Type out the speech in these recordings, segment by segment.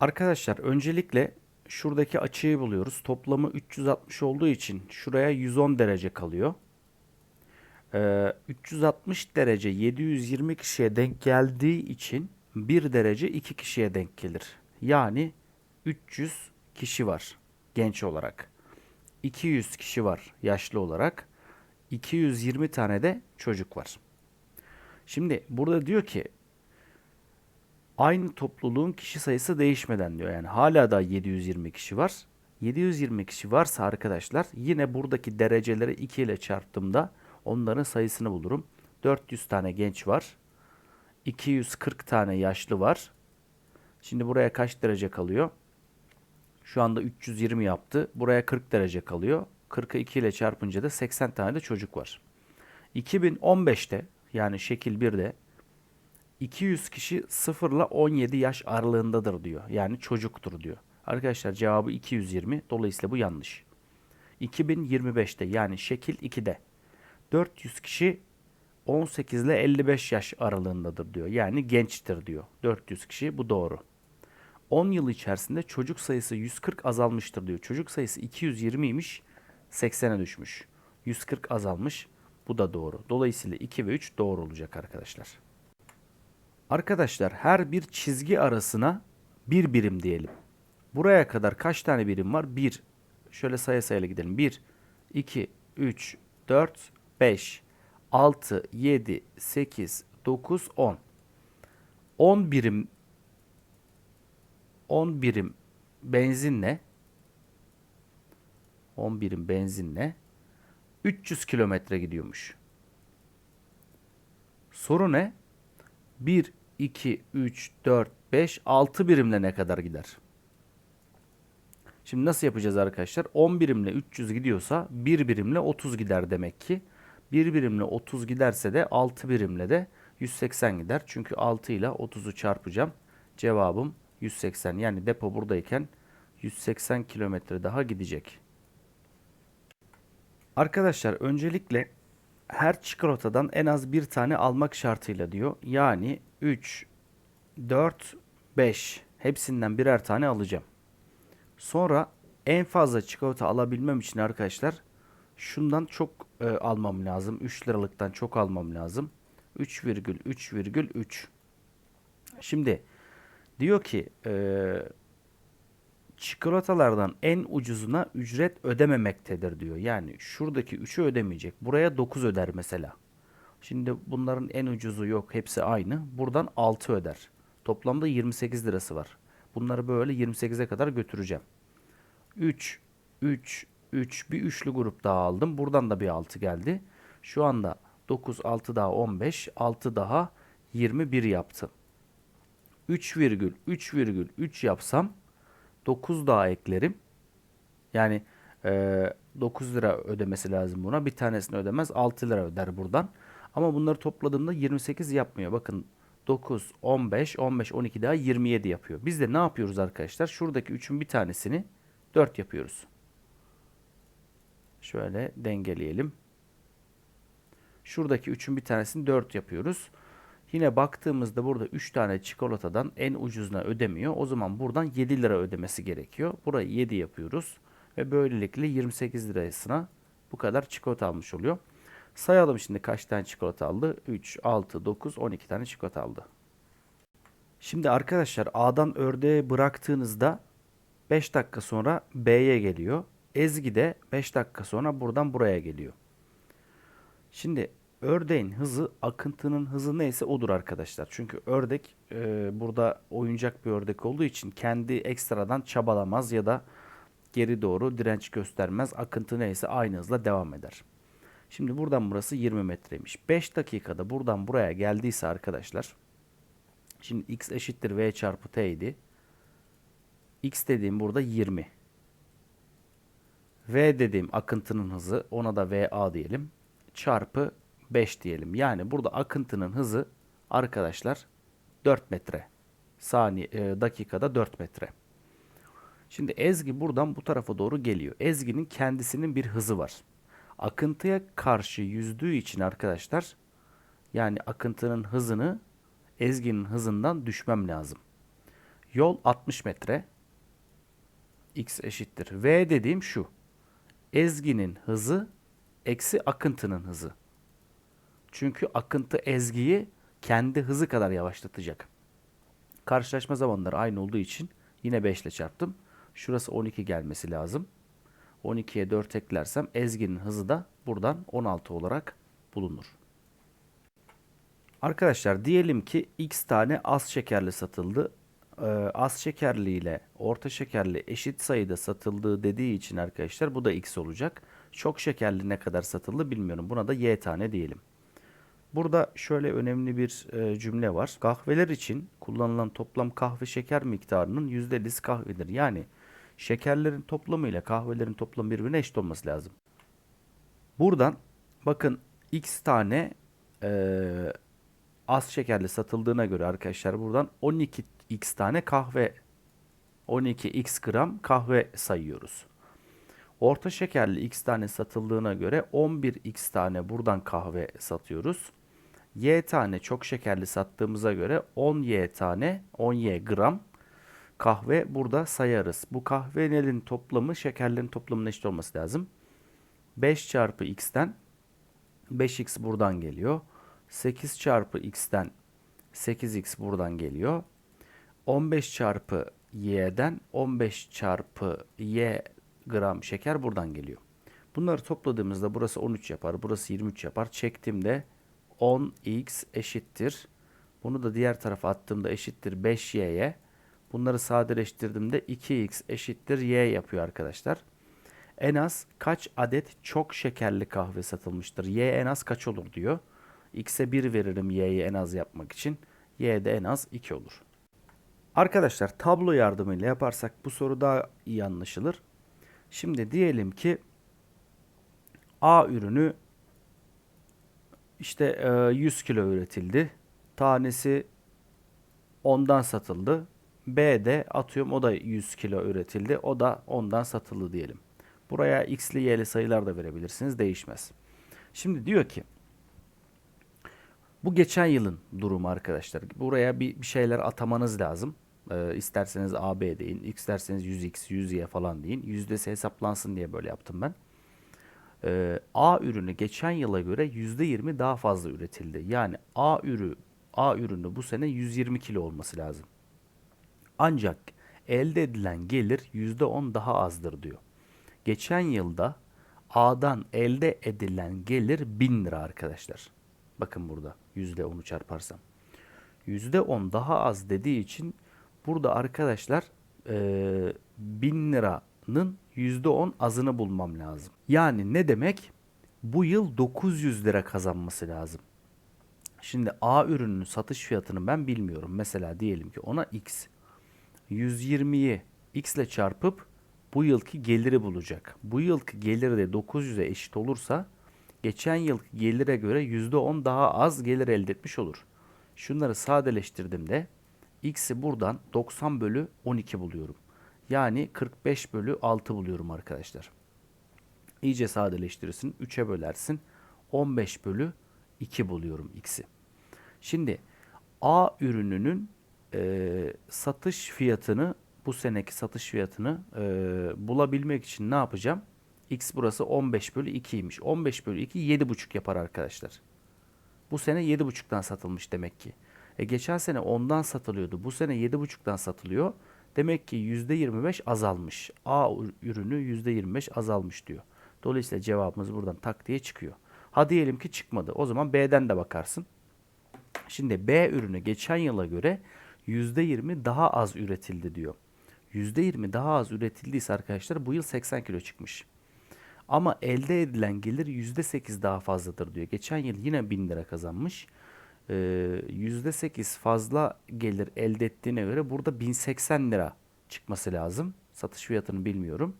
Arkadaşlar öncelikle şuradaki açıyı buluyoruz. Toplamı 360 olduğu için şuraya 110 derece kalıyor. Ee, 360 derece 720 kişiye denk geldiği için 1 derece 2 kişiye denk gelir. Yani 300 kişi var genç olarak. 200 kişi var yaşlı olarak. 220 tane de çocuk var. Şimdi burada diyor ki aynı topluluğun kişi sayısı değişmeden diyor. Yani hala da 720 kişi var. 720 kişi varsa arkadaşlar yine buradaki dereceleri 2 ile çarptığımda onların sayısını bulurum. 400 tane genç var. 240 tane yaşlı var. Şimdi buraya kaç derece kalıyor? Şu anda 320 yaptı. Buraya 40 derece kalıyor. 40'ı 2 ile çarpınca da 80 tane de çocuk var. 2015'te yani şekil 1'de 200 kişi 0 ile 17 yaş aralığındadır diyor. Yani çocuktur diyor. Arkadaşlar cevabı 220. Dolayısıyla bu yanlış. 2025'te yani şekil 2'de 400 kişi 18 ile 55 yaş aralığındadır diyor. Yani gençtir diyor. 400 kişi bu doğru. 10 yıl içerisinde çocuk sayısı 140 azalmıştır diyor. Çocuk sayısı 220'ymiş 80'e düşmüş. 140 azalmış. Bu da doğru. Dolayısıyla 2 ve 3 doğru olacak arkadaşlar. Arkadaşlar her bir çizgi arasına bir birim diyelim. Buraya kadar kaç tane birim var? 1. Şöyle saya sayıyla gidelim. 1, 2, 3, 4, 5, 6, 7, 8, 9, 10. 10 birim 10 birim benzinle 10 birim benzinle 300 kilometre gidiyormuş. Soru ne? 1, 2, 3, 4, 5, 6 birimle ne kadar gider? Şimdi nasıl yapacağız arkadaşlar? 10 birimle 300 gidiyorsa 1 birimle 30 gider demek ki. 1 birimle 30 giderse de 6 birimle de 180 gider. Çünkü 6 ile 30'u çarpacağım. Cevabım 180. Yani depo buradayken 180 kilometre daha gidecek. Arkadaşlar öncelikle her çikolatadan en az bir tane almak şartıyla diyor. Yani 3, 4, 5 hepsinden birer tane alacağım. Sonra en fazla çikolata alabilmem için arkadaşlar şundan çok e, almam lazım. 3 liralıktan çok almam lazım. 3,3,3 Şimdi diyor ki e, çikolatalardan en ucuzuna ücret ödememektedir diyor. Yani şuradaki 3'ü ödemeyecek. Buraya 9 öder mesela. Şimdi bunların en ucuzu yok. Hepsi aynı. Buradan 6 öder. Toplamda 28 lirası var. Bunları böyle 28'e kadar götüreceğim. 3, 3, 3 bir üçlü grup daha aldım. Buradan da bir 6 geldi. Şu anda 9, 6 daha 15, 6 daha 21 yaptı. 3,3,3 yapsam 9 daha eklerim. Yani e, 9 lira ödemesi lazım buna. Bir tanesini ödemez 6 lira öder buradan. Ama bunları topladığımda 28 yapmıyor. Bakın 9, 15, 15, 12 daha 27 yapıyor. Biz de ne yapıyoruz arkadaşlar? Şuradaki 3'ün bir tanesini 4 yapıyoruz. Şöyle dengeleyelim. Şuradaki 3'ün bir tanesini 4 yapıyoruz. Yine baktığımızda burada 3 tane çikolatadan en ucuzuna ödemiyor. O zaman buradan 7 lira ödemesi gerekiyor. Burayı 7 yapıyoruz. Ve böylelikle 28 lirasına bu kadar çikolata almış oluyor. Sayalım şimdi kaç tane çikolata aldı? 3, 6, 9, 12 tane çikolata aldı. Şimdi arkadaşlar A'dan ördeğe bıraktığınızda 5 dakika sonra B'ye geliyor. Ezgi de 5 dakika sonra buradan buraya geliyor. Şimdi ördeğin hızı akıntının hızı neyse odur arkadaşlar. Çünkü ördek e, burada oyuncak bir ördek olduğu için kendi ekstradan çabalamaz ya da geri doğru direnç göstermez. Akıntı neyse aynı hızla devam eder. Şimdi buradan burası 20 metreymiş. 5 dakikada buradan buraya geldiyse arkadaşlar. Şimdi x eşittir v çarpı t idi. x dediğim burada 20. v dediğim akıntının hızı ona da va diyelim. Çarpı 5 diyelim. Yani burada akıntının hızı arkadaşlar 4 metre. Saniye e, dakikada 4 metre. Şimdi Ezgi buradan bu tarafa doğru geliyor. Ezgi'nin kendisinin bir hızı var. Akıntıya karşı yüzdüğü için arkadaşlar yani akıntının hızını Ezgi'nin hızından düşmem lazım. Yol 60 metre. X eşittir. V dediğim şu. Ezginin hızı eksi akıntının hızı. Çünkü akıntı ezgiyi kendi hızı kadar yavaşlatacak. Karşılaşma zamanları aynı olduğu için yine 5 ile çarptım. Şurası 12 gelmesi lazım. 12'ye 4 eklersem ezginin hızı da buradan 16 olarak bulunur. Arkadaşlar diyelim ki x tane az şekerli satıldı. Ee, az şekerli ile orta şekerli eşit sayıda satıldığı dediği için arkadaşlar bu da x olacak. Çok şekerli ne kadar satıldı bilmiyorum. Buna da y tane diyelim. Burada şöyle önemli bir e, cümle var. Kahveler için kullanılan toplam kahve şeker miktarının %50'si kahvedir. Yani şekerlerin toplamı ile kahvelerin toplamı birbirine eşit olması lazım. Buradan bakın x tane e, az şekerli satıldığına göre arkadaşlar buradan 12x tane kahve 12x gram kahve sayıyoruz. Orta şekerli x tane satıldığına göre 11x tane buradan kahve satıyoruz. Y tane çok şekerli sattığımıza göre 10y tane 10y gram kahve burada sayarız. Bu kahvelerin toplamı şekerlerin toplamına eşit olması lazım. 5 çarpı x'ten 5x buradan geliyor. 8 çarpı x'ten 8x buradan geliyor. 15 çarpı y'den 15 çarpı y gram şeker buradan geliyor. Bunları topladığımızda burası 13 yapar. Burası 23 yapar. Çektiğimde 10x eşittir. Bunu da diğer tarafa attığımda eşittir 5y'ye. Bunları sadeleştirdiğimde 2x eşittir y yapıyor arkadaşlar. En az kaç adet çok şekerli kahve satılmıştır? Y en az kaç olur diyor. X'e 1 veririm Y'yi en az yapmak için. Y de en az 2 olur. Arkadaşlar tablo yardımıyla yaparsak bu soru daha iyi anlaşılır. Şimdi diyelim ki A ürünü işte 100 kilo üretildi. Tanesi 10'dan satıldı. B de atıyorum o da 100 kilo üretildi. O da 10'dan satıldı diyelim. Buraya x'li y'li sayılar da verebilirsiniz. Değişmez. Şimdi diyor ki bu geçen yılın durumu arkadaşlar. Buraya bir, bir şeyler atamanız lazım. Ee, isterseniz AB deyin. isterseniz 100x, 100y falan deyin. Yüzdesi hesaplansın diye böyle yaptım ben. Ee, A ürünü geçen yıla göre %20 daha fazla üretildi. Yani A ürü A ürünü bu sene 120 kilo olması lazım. Ancak elde edilen gelir %10 daha azdır diyor. Geçen yılda A'dan elde edilen gelir 1000 lira arkadaşlar. Bakın burada %10'u çarparsam. %10 daha az dediği için burada arkadaşlar e, 1000 liranın %10 azını bulmam lazım. Yani ne demek? Bu yıl 900 lira kazanması lazım. Şimdi A ürününün satış fiyatını ben bilmiyorum. Mesela diyelim ki ona X. 120'yi X ile çarpıp bu yılki geliri bulacak. Bu yılki geliri de 900'e eşit olursa geçen yılki gelire göre %10 daha az gelir elde etmiş olur. Şunları sadeleştirdiğimde x'i buradan 90 bölü 12 buluyorum. Yani 45 bölü 6 buluyorum arkadaşlar. İyice sadeleştirirsin. 3'e bölersin. 15 bölü 2 buluyorum x'i. Şimdi A ürününün e, satış fiyatını bu seneki satış fiyatını e, bulabilmek için ne yapacağım? X burası 15 bölü 2'ymiş. 15 bölü 2 7,5 yapar arkadaşlar. Bu sene 7,5'tan satılmış demek ki. E geçen sene 10'dan satılıyordu. Bu sene 7,5'tan satılıyor. Demek ki %25 azalmış. A ürünü %25 azalmış diyor. Dolayısıyla cevabımız buradan tak diye çıkıyor. Ha diyelim ki çıkmadı. O zaman B'den de bakarsın. Şimdi B ürünü geçen yıla göre %20 daha az üretildi diyor. %20 daha az üretildiyse arkadaşlar bu yıl 80 kilo çıkmış. Ama elde edilen gelir %8 daha fazladır diyor. Geçen yıl yine 1000 lira kazanmış. Ee, %8 fazla gelir elde ettiğine göre burada 1080 lira çıkması lazım. Satış fiyatını bilmiyorum.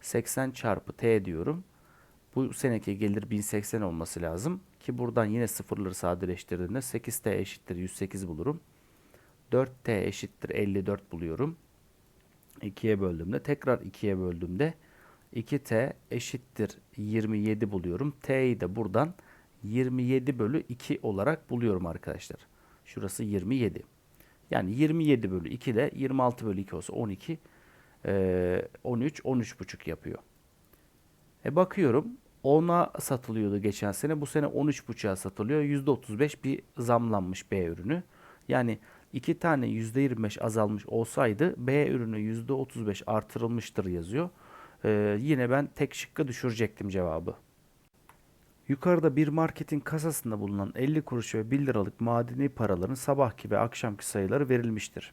80 çarpı T diyorum. Bu seneki gelir 1080 olması lazım. Ki buradan yine sıfırları sadeleştirdiğimde 8T eşittir 108 bulurum. 4T eşittir 54 buluyorum. 2'ye böldüğümde tekrar 2'ye böldüğümde 2t eşittir 27 buluyorum. t'yi de buradan 27 bölü 2 olarak buluyorum arkadaşlar. Şurası 27. Yani 27 bölü 2 de 26 bölü 2 olsa 12, e, 13, 13,5 yapıyor. E bakıyorum 10'a satılıyordu geçen sene. Bu sene 13,5'a satılıyor. %35 bir zamlanmış B ürünü. Yani iki tane %25 azalmış olsaydı B ürünü %35 artırılmıştır yazıyor. Ee, yine ben tek şıkka düşürecektim cevabı. Yukarıda bir marketin kasasında bulunan 50 kuruş ve 1 liralık madeni paraların sabahki ve akşamki sayıları verilmiştir.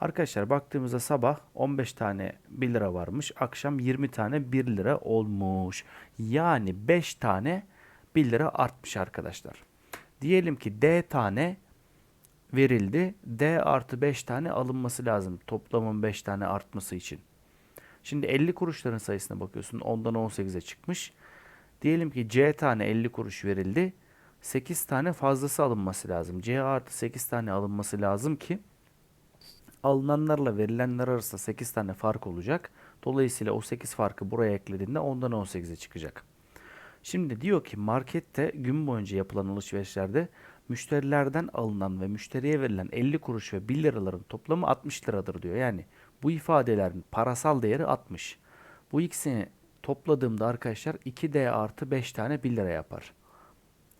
Arkadaşlar baktığımızda sabah 15 tane 1 lira varmış. Akşam 20 tane 1 lira olmuş. Yani 5 tane 1 lira artmış arkadaşlar. Diyelim ki D tane verildi. D artı 5 tane alınması lazım. Toplamın 5 tane artması için. Şimdi 50 kuruşların sayısına bakıyorsun. 10'dan 18'e çıkmış. Diyelim ki C tane 50 kuruş verildi. 8 tane fazlası alınması lazım. C artı 8 tane alınması lazım ki alınanlarla verilenler arasında 8 tane fark olacak. Dolayısıyla o 8 farkı buraya eklediğinde 10'dan 18'e çıkacak. Şimdi diyor ki markette gün boyunca yapılan alışverişlerde müşterilerden alınan ve müşteriye verilen 50 kuruş ve 1 liraların toplamı 60 liradır diyor. Yani bu ifadelerin parasal değeri 60. Bu ikisini topladığımda arkadaşlar 2D artı 5 tane 1 lira yapar.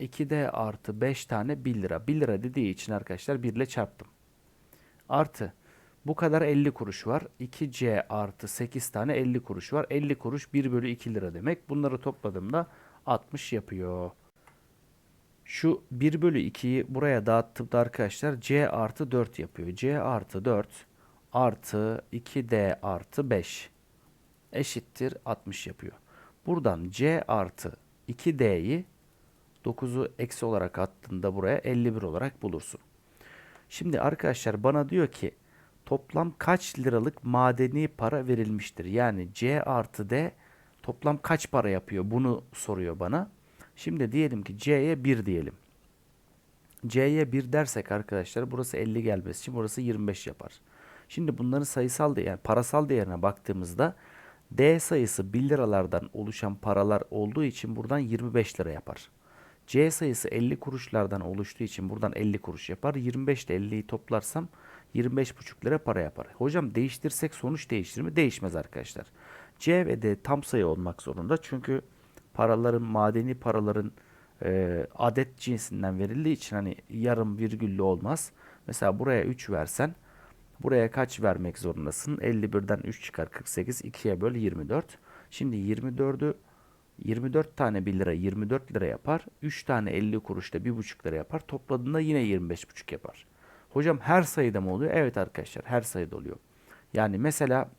2D artı 5 tane 1 lira. 1 lira dediği için arkadaşlar 1 ile çarptım. Artı bu kadar 50 kuruş var. 2C artı 8 tane 50 kuruş var. 50 kuruş 1 bölü 2 lira demek. Bunları topladığımda 60 yapıyor. Şu 1 bölü 2'yi buraya dağıttığımda arkadaşlar C artı 4 yapıyor. C artı 4 artı 2D artı 5 eşittir 60 yapıyor. Buradan C artı 2D'yi 9'u eksi olarak attığında buraya 51 olarak bulursun. Şimdi arkadaşlar bana diyor ki toplam kaç liralık madeni para verilmiştir? Yani C artı D toplam kaç para yapıyor? Bunu soruyor bana. Şimdi diyelim ki C'ye 1 diyelim. C'ye 1 dersek arkadaşlar burası 50 gelmesi için burası 25 yapar. Şimdi bunların sayısal değer, yani parasal değerine baktığımızda D sayısı 1 liralardan oluşan paralar olduğu için buradan 25 lira yapar. C sayısı 50 kuruşlardan oluştuğu için buradan 50 kuruş yapar. 25 ile 50'yi toplarsam 25,5 lira para yapar. Hocam değiştirsek sonuç değiştir mi? Değişmez arkadaşlar. C ve D tam sayı olmak zorunda. Çünkü paraların, madeni paraların e, adet cinsinden verildiği için hani yarım virgüllü olmaz. Mesela buraya 3 versen buraya kaç vermek zorundasın? 51'den 3 çıkar 48. 2'ye böl 24. Şimdi 24'ü 24 tane 1 lira 24 lira yapar. 3 tane 50 kuruş da 1,5 lira yapar. Topladığında yine 25,5 yapar. Hocam her sayıda mı oluyor? Evet arkadaşlar her sayıda oluyor. Yani mesela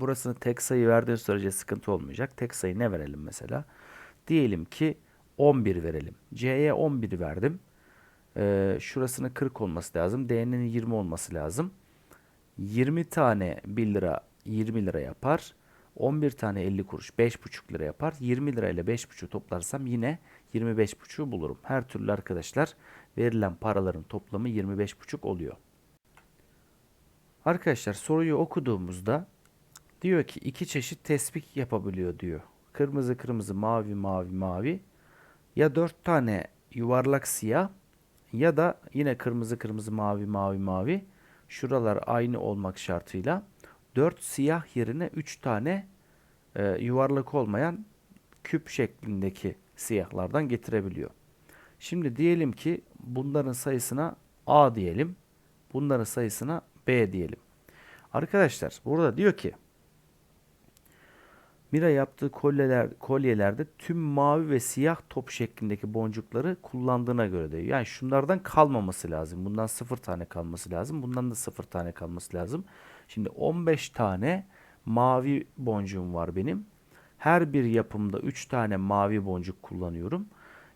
burasını tek sayı verdiği sürece sıkıntı olmayacak. Tek sayı ne verelim mesela? Diyelim ki 11 verelim. C'ye 11 verdim. Ee, şurasının 40 olması lazım. D'nin 20 olması lazım. 20 tane 1 lira 20 lira yapar. 11 tane 50 kuruş 5,5 lira yapar. 20 lira ile 5,5 toplarsam yine 25,5'u bulurum. Her türlü arkadaşlar verilen paraların toplamı 25,5 oluyor. Arkadaşlar soruyu okuduğumuzda diyor ki iki çeşit tespih yapabiliyor diyor. Kırmızı kırmızı mavi mavi mavi ya 4 tane yuvarlak siyah ya da yine kırmızı kırmızı mavi mavi mavi şuralar aynı olmak şartıyla 4 siyah yerine 3 tane e, yuvarlak olmayan küp şeklindeki siyahlardan getirebiliyor. Şimdi diyelim ki bunların sayısına A diyelim. Bunların sayısına B diyelim. Arkadaşlar burada diyor ki Mira yaptığı kolyeler, kolyelerde tüm mavi ve siyah top şeklindeki boncukları kullandığına göre diyor. Yani şunlardan kalmaması lazım. Bundan 0 tane kalması lazım. Bundan da 0 tane kalması lazım. Şimdi 15 tane mavi boncuğum var benim. Her bir yapımda 3 tane mavi boncuk kullanıyorum.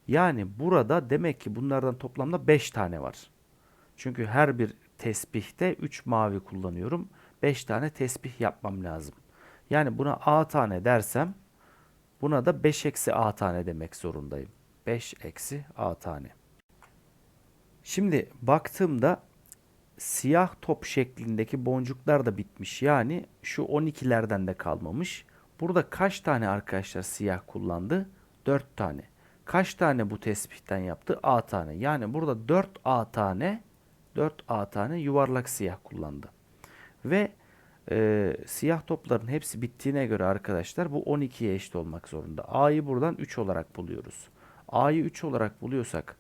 Yani burada demek ki bunlardan toplamda 5 tane var. Çünkü her bir tesbihte 3 mavi kullanıyorum. 5 tane tesbih yapmam lazım. Yani buna A tane dersem buna da 5 eksi A tane demek zorundayım. 5 eksi A tane. Şimdi baktığımda siyah top şeklindeki boncuklar da bitmiş. Yani şu 12'lerden de kalmamış. Burada kaç tane arkadaşlar siyah kullandı? 4 tane. Kaç tane bu tespihten yaptı? A tane. Yani burada 4 A tane 4A tane yuvarlak siyah kullandı. Ve e, siyah topların hepsi bittiğine göre arkadaşlar bu 12'ye eşit olmak zorunda. A'yı buradan 3 olarak buluyoruz. A'yı 3 olarak buluyorsak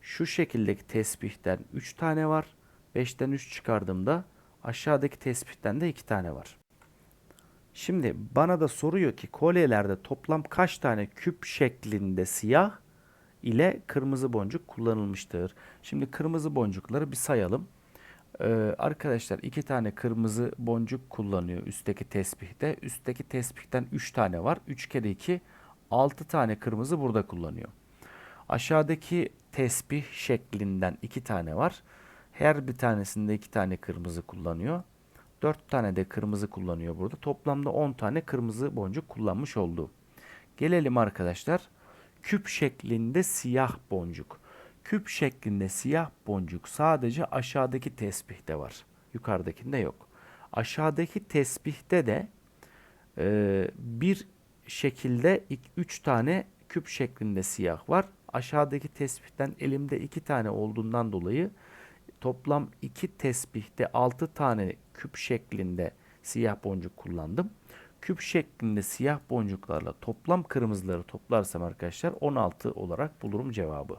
şu şekildeki tesbihten 3 tane var. 5'ten 3 çıkardığımda aşağıdaki tesbihten de 2 tane var. Şimdi bana da soruyor ki kolyelerde toplam kaç tane küp şeklinde siyah ile kırmızı boncuk kullanılmıştır. Şimdi kırmızı boncukları bir sayalım. Ee, arkadaşlar iki tane kırmızı boncuk kullanıyor üstteki tesbihte. Üstteki tesbihten 3 tane var. 3 kere 2 6 tane kırmızı burada kullanıyor. Aşağıdaki tesbih şeklinden 2 tane var. Her bir tanesinde 2 tane kırmızı kullanıyor. 4 tane de kırmızı kullanıyor burada. Toplamda 10 tane kırmızı boncuk kullanmış oldu. Gelelim arkadaşlar. Küp şeklinde siyah boncuk. Küp şeklinde siyah boncuk sadece aşağıdaki tesbihte var. Yukarıdakinde yok. Aşağıdaki tesbihte de e, bir şekilde 3 tane küp şeklinde siyah var. Aşağıdaki tesbihten elimde 2 tane olduğundan dolayı toplam 2 tesbihte 6 tane küp şeklinde siyah boncuk kullandım. Küp şeklinde siyah boncuklarla toplam kırmızıları toplarsam arkadaşlar 16 olarak bulurum cevabı.